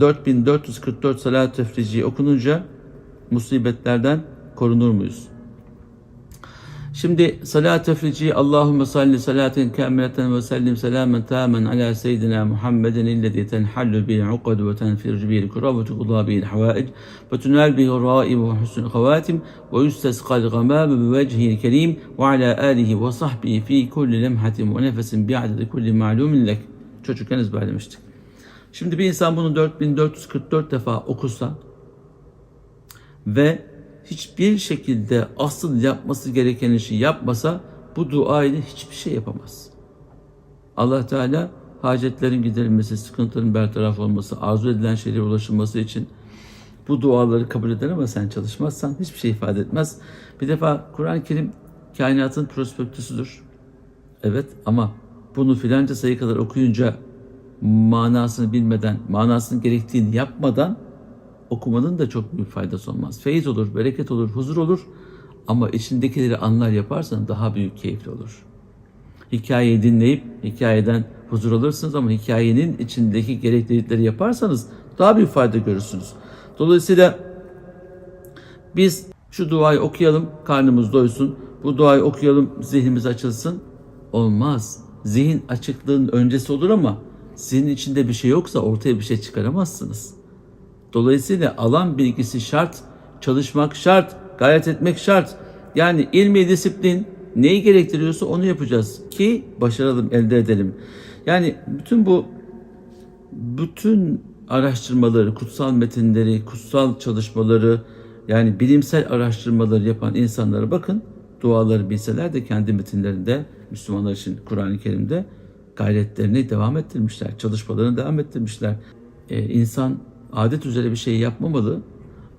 4444 salat tefrici okununca musibetlerden korunur muyuz? Şimdi salat tefrici Allahümme salli salaten kamileten ve sellim selamen tamen ala seyyidina Muhammedin illezi tenhallu bil ukad ve tenfircu bil kura ve tuqda bil havaic ve tunal bil raib ve husnul havatim ve yustesqal gamam bi vecihi'l kerim ve ala alihi ve sahbihi fi kulli lemhatin ve nefesin bi'adedi kulli ma'lumin lek. Çocukken ezberlemiştik. Şimdi bir insan bunu 4444 defa okusa ve hiçbir şekilde asıl yapması gereken işi yapmasa bu dua ile hiçbir şey yapamaz. Allah Teala hacetlerin giderilmesi, sıkıntıların bertaraf olması, arzu edilen şeylere ulaşılması için bu duaları kabul eder ama sen çalışmazsan hiçbir şey ifade etmez. Bir defa Kur'an-ı Kerim kainatın prospektüsüdür. Evet ama bunu filanca sayı kadar okuyunca manasını bilmeden, manasının gerektiğini yapmadan okumanın da çok büyük faydası olmaz. Feyiz olur, bereket olur, huzur olur ama içindekileri anlar yaparsan daha büyük keyifli olur. Hikayeyi dinleyip hikayeden huzur alırsınız ama hikayenin içindeki gereklilikleri yaparsanız daha büyük fayda görürsünüz. Dolayısıyla biz şu duayı okuyalım, karnımız doysun. Bu duayı okuyalım, zihnimiz açılsın. Olmaz. Zihin açıklığın öncesi olur ama zihnin içinde bir şey yoksa ortaya bir şey çıkaramazsınız. Dolayısıyla alan bilgisi şart, çalışmak şart, gayret etmek şart. Yani ilmi disiplin neyi gerektiriyorsa onu yapacağız ki başaralım, elde edelim. Yani bütün bu bütün araştırmaları, kutsal metinleri, kutsal çalışmaları, yani bilimsel araştırmaları yapan insanlara bakın. Duaları bilseler de kendi metinlerinde Müslümanlar için Kur'an-ı Kerim'de gayretlerini devam ettirmişler, çalışmalarını devam ettirmişler. Ee, insan adet üzere bir şey yapmamalı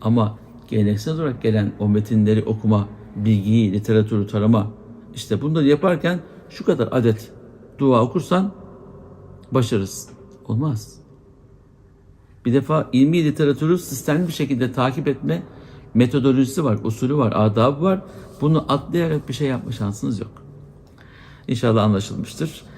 ama geleneksel olarak gelen o metinleri okuma, bilgiyi, literatürü tarama, işte bunları yaparken şu kadar adet dua okursan başarırsın. Olmaz. Bir defa ilmi literatürü sistemli bir şekilde takip etme metodolojisi var, usulü var, adabı var. Bunu atlayarak bir şey yapma şansınız yok. İnşallah anlaşılmıştır.